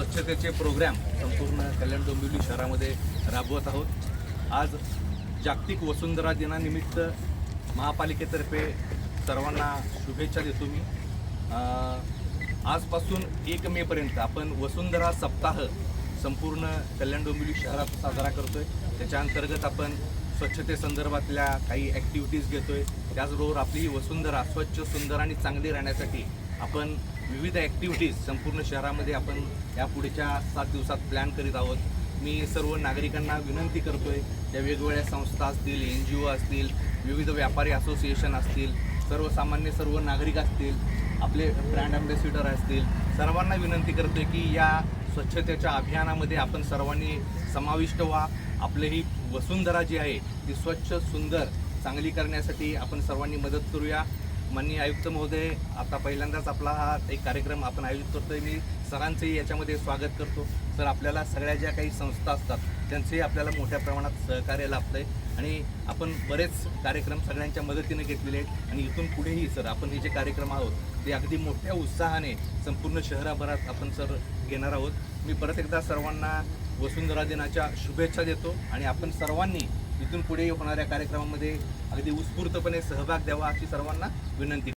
स्वच्छतेचे प्रोग्रॅम संपूर्ण कल्याण डोंबिवली शहरामध्ये राबवत आहोत. आज जागतिक वसुंधरा दिनानिमित्त महापालिकेतर्फे सर्वांना शुभेच्छा देतो मी. आजपासून एक मेपर्यंत आपण वसुंधरा सप्ताह संपूर्ण कल्याण डोंबिवली शहरात साजरा करतोय. त्याच्या अंतर्गत आपण स्वच्छतेसंदर्भातल्या काही ॲक्टिव्हिटीज घेतोय. त्याचबरोबर आपली वसुंधरा स्वच्छ सुंदर आणि चांगली राहण्यासाठी आपण विविध ॲक्टिव्हिटीज संपूर्ण शहरामध्ये आपण या पुढच्या सात दिवसात प्लॅन करीत आहोत. मी सर्व नागरिकांना विनंती करतोय ज्या वेगवेगळ्या संस्था असतील एन जी ओ असतील विविध व्यापारी असोसिएशन असतील सर्वसामान्य सर्व नागरिक असतील आपले ब्रँड अम्बॅसिडर असतील सर्वांना विनंती करतोय की या स्वच्छतेच्या अभियानामध्ये आपण सर्वांनी समाविष्ट व्हा. आपले ही वसुंधरा जी आहे ती स्वच्छ सुंदर चांगली करण्यासाठी आपण सर्वांनी मदत करूया. माननीय आयुक्त महोदय आता पहिल्यांदाच आपला हा एक कार्यक्रम आपण आयोजित करतोय. मी सरांचंही याच्यामध्ये स्वागत करतो. सर आपल्याला सगळ्या ज्या काही संस्था असतात त्यांचंही आपल्याला मोठ्या प्रमाणात सहकार्य लाभतं आहे आणि आपण बरेच कार्यक्रम सगळ्यांच्या मदतीने घेतलेले आहेत. आणि इथून पुढेही सर आपण हे जे कार्यक्रम आहोत ते अगदी मोठ्या उत्साहाने संपूर्ण शहराभरात आपण सर घेणार आहोत. मी परत एकदा सर्वांना वसुंधरा दिनाच्या शुभेच्छा देतो. आणि आपण सर्वांनी इथून पुढे होणाऱ्या कार्यक्रमामध्ये अगदी उत्स्फूर्तपणे सहभाग द्यावा अशी सर्वांना विनंती.